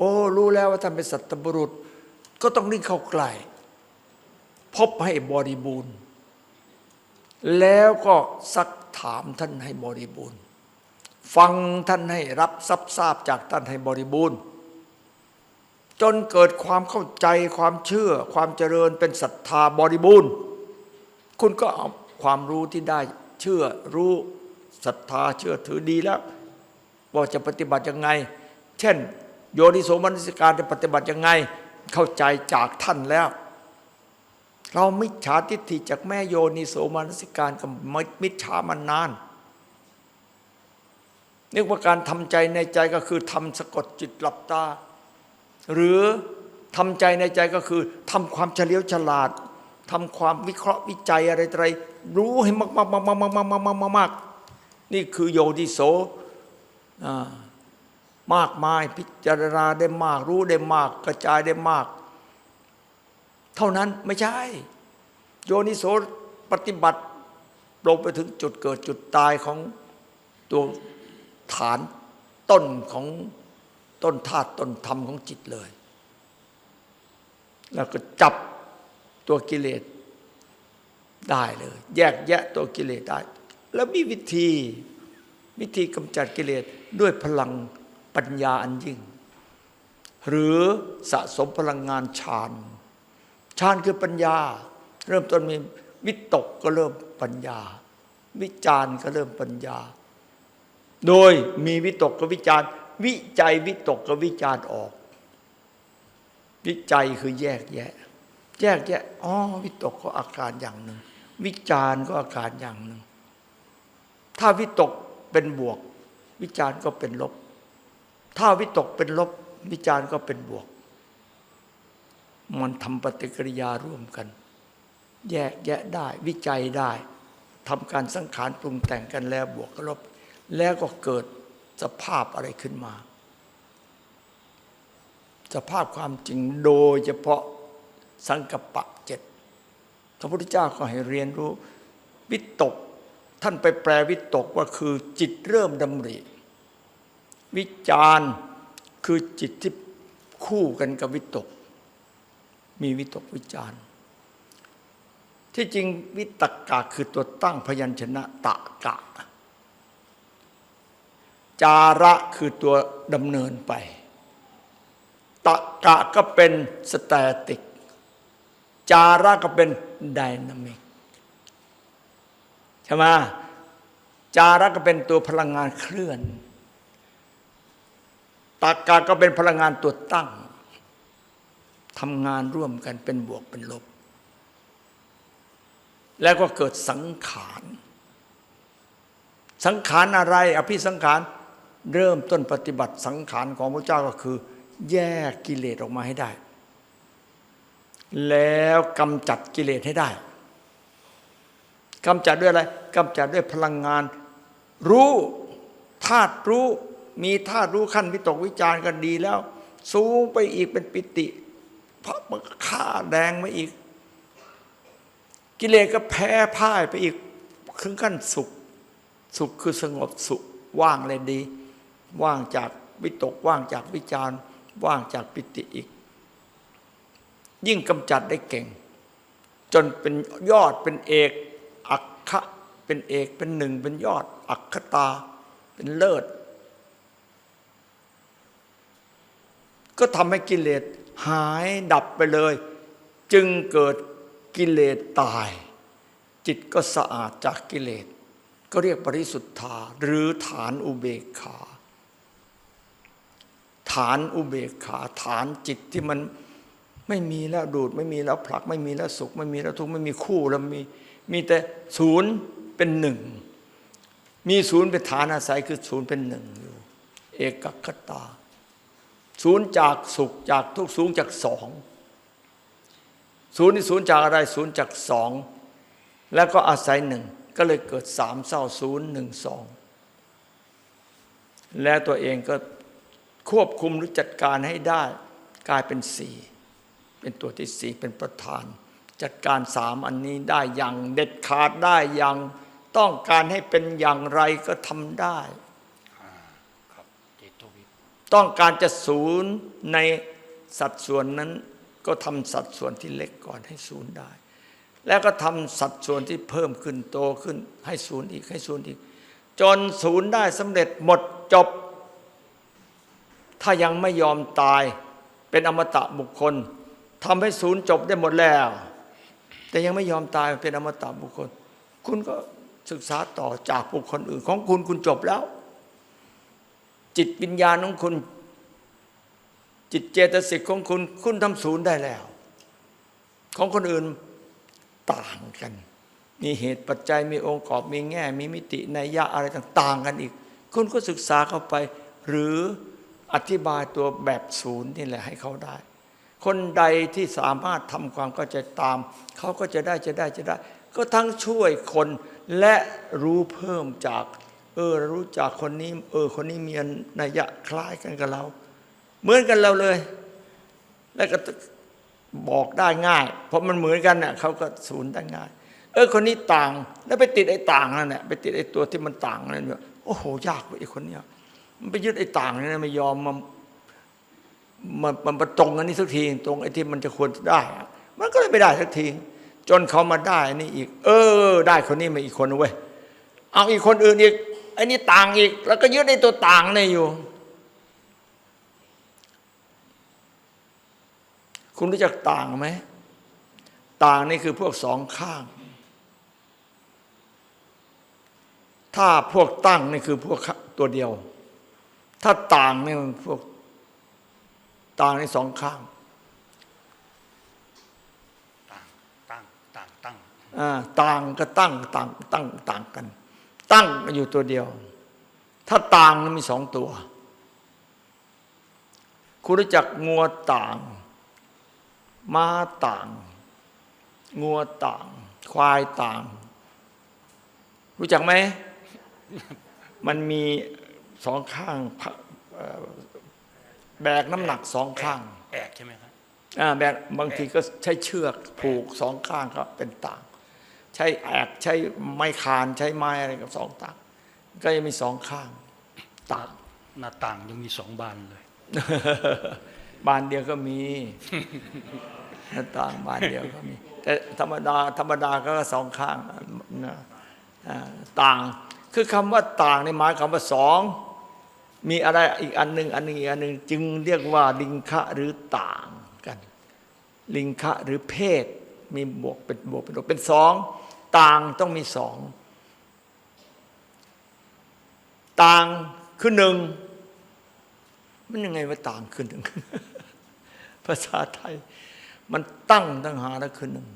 โอ้ รู้แล้วว่าท่านเป็นสัตบุรุษ ก็ต้องนิ่งเข้าใกล้พบให้บริบูรณ์ แล้วก็ซักถามท่านให้บริบูรณ์ ฟังท่านให้รับทรัพย์ทราบจากท่านให้บริบูรณ์ จนเกิดความเข้าใจความเชื่อความเจริญเป็นศรัทธาบริบูรณ์ คุณก็เอาความรู้ที่ได้เชื่อรู้ศรัทธาเชื่อถือดีแล้ว ว่าจะปฏิบัติยังไง เช่น โยนิโสมนสิการจะปฏิบัติยังไง เข้าใจจากท่านแล้ว เรามิจฉาทิฏฐิจากแม่โยนิโสมนสิการกับมิจฉามันนานนึกว่าการทำใจในใจก็คือทำสะกดจิตหลับตา หรือทำใจในใจก็คือทำความเฉลียวฉลาดทำความวิเคราะห์วิจัยอะไรๆรรู้ให้มากๆๆๆๆๆๆๆนี่คือโยนิโสอ่า มากมายพิจารณาได้มากรู้ได้มากกระจายได้มาก เท่านั้นไม่ใช่ โยนิโสปฏิบัติลงไปถึงจุดเกิดจุดตายของตัวฐานต้นของต้นธาตุต้นธรรมของจิตเลย แล้วก็จับตัวกิเลสได้เลย แยกแยะตัวกิเลสได้ แล้วมีวิธีวิธีกำจัดกิเลสด้วยพลัง ปัญญาอันยิ่ง หรือสะสมพลังงานฌานฌานคือปัญญา เริ่มต้นมีวิตกก็เริ่มปัญญา วิจาร์ก็เริ่มปัญญา โดยมีวิตกกับวิจาร์วิจัยวิตกกับวิจาร์ออก วิจัยคือแยกแยะ แยกแยะอ๋อวิตกก็อาการอย่างหนึ่ง วิจาร์ก็อาการอย่างหนึ่งถ้าวิตกเป็นบวก วิจาร์ก็เป็นลบ ถ้าวิตกเป็นลบวิจารณ์ก็เป็นบวก มันทำปฏิกิริยาร่วมกัน แยกแยะได้วิจัยได้ทำการสังขารปรุงแต่งกันแล้วบวกกับลบ แล้วก็เกิดสภาพอะไรขึ้นมา สภาพความจริงโดยเฉพาะสังกปะเจ็ดพระพุทธเจ้าก็ให้เรียนรู้วิตก ท่านไปแปลวิตกว่าคือจิตเริ่มดำริ วิจารคือจิตที่คู่กันกับวิตก มีวิตกวิจารที่จริงวิตกะคือตัวตั้งพยัญชนะตะกะ จาระคือตัวดำเนินไป ตะกะก็เป็นสแตติก จาระก็เป็นไดนามิกใช่ไหมจาระก็เป็นตัวพลังงานเคลื่อน ตากาก็เป็นพลังงานตัวตั้งทำงานร่วมกันเป็นบวกเป็นลบ แล้วก็เกิดสังขาร สังขารอะไร อภิสังขารเริ่มต้นปฏิบัติสังขารของพระเจ้าก็คือ แยกกิเลสออกมาให้ได้ แล้วกำจัดกิเลสให้ได้กำจัดด้วยอะไรกำจัดด้วยพลังงาน รู้ธาตุรู้ มีธาตุรู้ขั้นวิตกวิจารกันดีแล้ว สูงไปอีกเป็นปิติพระมันฆ่าแดงมาอีก กิเลสก็แพ้พ่ายไปอีกถึงขั้นสุข สุขคือสงบสุขว่างเลยดี ว่างจากวิตกว่างจากวิจารว่างจากปิติอีก ยิ่งกำจัดได้เก่ง จนเป็นยอดเป็นเอกอักคะเป็นเอกเป็นหนึ่งเป็นยอดอักขตา เป็นเลิศ ก็ทำให้กิเลสหายดับไปเลย จึงเกิดกิเลสตาย จิตก็สะอาดจากกิเลส ก็เรียกปริสุทธาหรือฐานอุเบกขา ฐานอุเบกขา ฐานจิตที่มันไม่มีแล้วดูด ไม่มีแล้วผลัก ไม่มีแล้วสุข ไม่มีแล้วทุกข์ไม่มีคู่แล้วมีมีแต่ศูนย์เป็นหนึ่งมีศูนย์เป็นฐานอาศัยคือศูนย์เป็นหนึ่งอยู่ เอกคตา ศูนย์จากสุขจากทุกข์ศูนย์จากสองศูนย์นี่ศูนย์จากอะไรศูนย์จากสองแล้วก็อาศัยหนึ่งก็เลยเกิดสามเศร้าศูนย์หนึ่งสองแล้วตัวเองก็ควบคุมหรือจัดการให้ได้กลายเป็นสี่เป็นตัวที่สี่เป็นประธาน จัดการสามอันนี้ได้อย่างเด็ดขาดได้อย่างต้องการให้เป็นอย่างไรก็ทำได้ ต้องการจะศูนย์ในสัดส่วนนั้น ก็ทำสัดส่วนที่เล็กก่อนให้ศูนย์ได้ แล้วก็ทำสัดส่วนที่เพิ่มขึ้นโตขึ้น ให้ศูนย์อีกให้ศูนย์อีก จนศูนย์ได้สำเร็จหมดจบ ถ้ายังไม่ยอมตายเป็นอมตะบุคคลทำให้ศูนย์จบได้หมดแล้ว แต่ยังไม่ยอมตายเป็นอมตะบุคคล คุณก็ศึกษาต่อจากบุคคลอื่นของคุณคุณจบแล้ว จิตวิญญาณของคุณ จิตเจตสิกของคุณ คุณทำศูนย์ได้แล้ว ของคนอื่นต่างกัน มีเหตุปัจจัยมีองค์ประกอบมีแง่ มีมิตินัยยะอะไรต่าง ๆ กันอีก คุณก็ศึกษาเข้าไป หรืออธิบายตัวแบบศูนย์นี่แหละให้เขาได้ คนใดที่สามารถทำความเข้าใจตาม เขาก็จะได้จะได้จะได้ ก็ทั้งช่วยคนและรู้เพิ่มจาก เออรู้จักคนนี้ เออ คนนี้มีนัยยะคล้ายกันกับเรา เหมือนกันเราเลย แล้วก็บอกได้ง่าย เพราะมันเหมือนกันเน่ะเขาก็ศูนย์ได้ง่าย เออ คนนี้ต่าง แล้วไปติดไอ้ต่างนั่นแหละไปติดไอ้ตัวที่มันต่างนั่นเนี่ยโอ้โหยากกว่าไอ้คนเนี้ยมันไปยึดไอ้ต่างนี่นไม่ยอมมามันมันมาตรงอันนี้สักที ตรงไอ้ที่มันจะควรจะได้ มันก็เลยไม่ได้สักที จนเขามาได้นนี้อีก เออ ได้คนนี้มาอีกคนเว้ยเอาอีกคนอื่นอีก ไอ้นี่ต่างอีก แล้วก็ยึดไอ้ตัวต่างนี่อยู่ คุณรู้จักต่างไหมต่างนี่คือพวกสองข้าง ถ้าพวกตั้งนี่คือพวกตัวเดียว ถ้าต่างนี่มันพวกต่างในสองข้าง ต่างตั้งต่างตั้งอ่า ต่างก็ตั้ง ต่าง ตั้ง ต่างกัน ตั้งก็อยู่ตัวเดียว ถ้าต่างมันมีสองตัว คุณรู้จักงัวต่าง ม้าต่าง งัวต่าง ควายต่าง รู้จักไหม มันมีสองข้างเอ่อแบกน้ำหนักสองข้าง แอกใช่ไหมครับอ่าแบกบางทีก็ใช้เชือกผูกสองข้างก็เป็นต่าง ใช้แอกใช้ไม้คานใช้ไม้อะไรกับสองต่างก็ยังมีสองข้างต่างหน้าต่างยังมีสองบานเลย บานเดียวก็มีหน้าต่างบานเดียวก็มี แต่ธรรมดาธรรมดาก็สองข้างนะอ่าต่าง คือคำว่าต่างในหมายคำว่าสองมีอะไรอีกอันหนึ่งอันหนึ่งอีกอันหนึ่งจึงเรียกว่าลิงคะหรือต่างกัน ลิงคะหรือเพศ มีบวกเป็นบวกเป็นลบเป็นสองต่างต้องมีสองต่างคือหนึ่งมันยังไงว่าต่างคือหนึ่งภาษาไทย มันตั้งตั้งหาแล้วคือหนึ่ง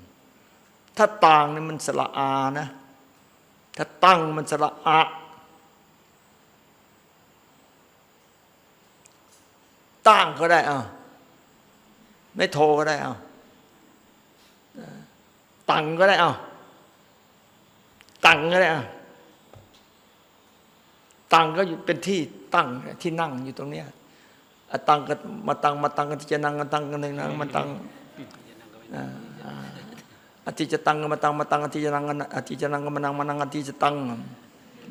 ถ้าต่างนี่มันสระอานะ ถ้าตั้งมันสระอะตั้งก็ได้เอาไม่โทรก็ได้เอา ตังก็ได้เอาตังก็ได้เอาตังก็เป็นที่ตั้งที่นั่งอยู่ตรงเนี้ยอตังก็มาตังมาตังกันที่จะนั่งกันตังกันหนึ่งนั่งมาตังอธิจะตังก็มาตังมาตังอธิจะนั่งกันอธิจะนั่งก็มานั่งมานั่งอธิจะตัง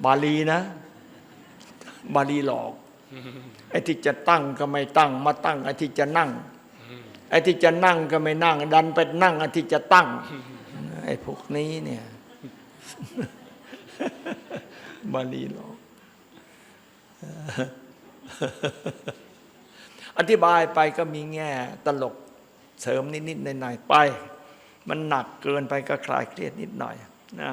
บาลีนะ บาลีหลอกไอ้ที่จะตั้งก็ไม่ตั้ง มาตั้งไอ้ที่จะนั่งไอ้ที่จะนั่งก็ไม่นั่ง ดันไปนั่งไอ้ที่จะตั้ง ไอ้พวกนี้เนี่ยบาลีหรอกอธิบายไปก็มีแง่ตลกเสริมนิดๆหน่อยๆไป มันหนักเกินไปก็คลายเครียดนิดหน่อยนะ